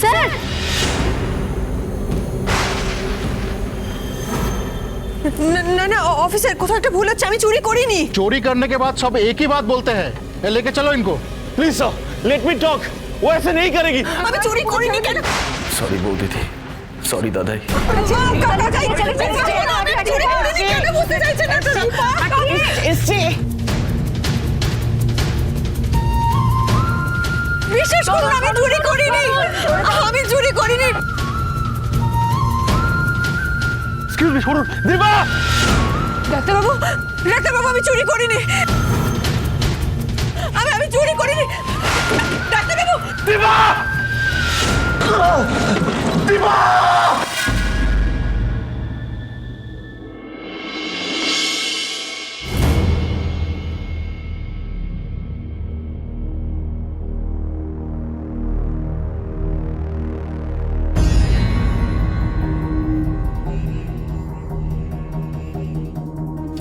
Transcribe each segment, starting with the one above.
Sir न- ना ना ऑफिसर কোথাও একটা ভুল হচ্ছে আমি চুরি করিনি चोरी करने के बाद सब एक ही बात बोलते हैं ये लेके चलो इनको please sir let me talk वो ऐसे नहीं करेगी আমি চুরি করিনি কেন সরি বৌদি সরি দাদাই কাকা যাই চলে চলে আমি চুরি করিনি করিনি। আমি চুরি করিনি। এক্সকিউজ মি দিবা ডাক্তারবাবু ডাক্তারবাবু আমি চুরি করিনি। আমি আমি চুরি করিনি। ডাক্তারবাবু! দিবা দিবা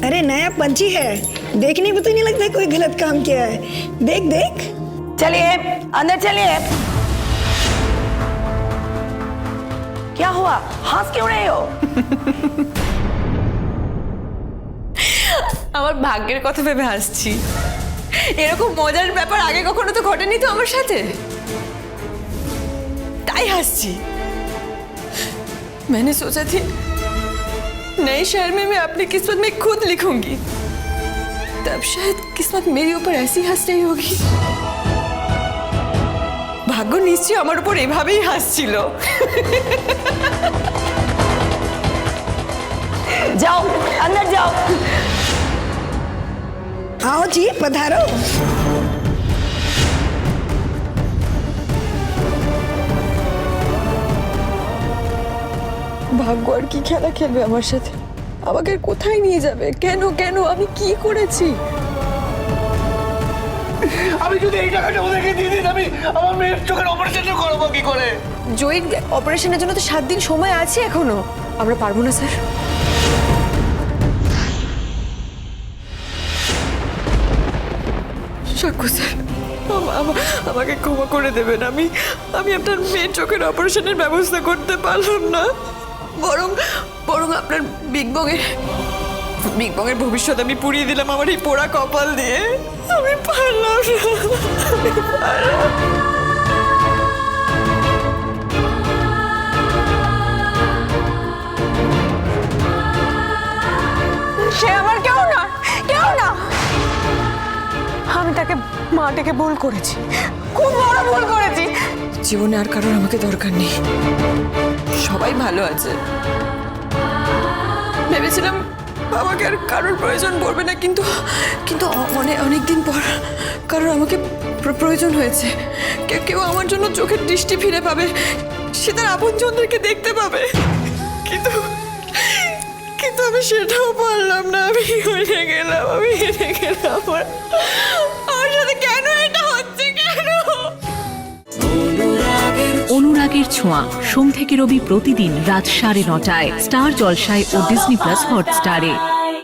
अरे नया पंछी है देखने में तो नहीं लगता कोई गलत काम किया है देख देख चलिए अंदर चलिए क्या हुआ हंस क्यों रहे हो আমার ভাগ্যের কথা ভেবে হাসছি এরকম মজার ব্যাপার আগে কখনো তো ঘটেনি তো আমার সাথে তাই হাসছি मैंने सोचा थी नए शहर में मैं अपनी किस्मत में खुद लिखूंगी तब शायद किस्मत मेरे ऊपर ऐसी हंस रही होगी ভাগ্য নিশ্চয়ই আমার উপর এভাবেই হাসছিল जाओ अंदर जाओ आओ जी पधारो ভাগ্য আর কি খেলা খেলবে আমার সাথে? আমাকে কোথায় নিয়ে যাবে? কেন কেন? আমি কি করেছি? আমি যদি এই টাকাটা ওদেরকে দিয়ে দিই আমি আমার মেয়ের চোখের অপারেশন করব কি করে? জয়ের অপারেশনের জন্য তো সাত দিন সময় আছে এখনও। আমরা পারব না স্যার। সাক্ষ্য স্যার। আমা- আমা- আমাকে ক্ষমা করে দেবেন। আমি আমি আপনার মেয়ের চোখের অপারেশনের ব্যবস্থা করতে পারলাম না। বরং বরং আপনার বিগ বংয়ের বিগ বংয়ের ভবিষ্যৎ আমি পুড়িয়ে দিলাম আমার এই পোড়া কপাল দিয়ে। আমি পারলাম। সে আমার কেউ না কেউ না। আমি তাকে, মা ডেকে ভুল করেছি। খুব বড় ভুল করেছি। জীবনে আর কারোর আমাকে দরকার নেই। সবাই ভালো আছে। ভেবেছিলাম বাবাকে আর কারোর প্রয়োজন পড়বে না, কিন্তু কিন্তু অনেক দিন পর কারোর আমাকে প্রয়োজন হয়েছে। কেউ কেউ আমার জন্য চোখের দৃষ্টি ফিরে পাবে, সে তার আপনজনদেরকে দেখতে পাবে। কিন্তু কিন্তু আমি সেটাও পারলাম না, আমি হেরে গেলাম, আমি হেরে গেলাম আমার। অনুরাগের ছোঁয়া। সোম থেকে রবি প্রতিদিন রাত সাড়ে নটায়। স্টার জলসায় ও ডিসনি প্লাস হটস্টারে।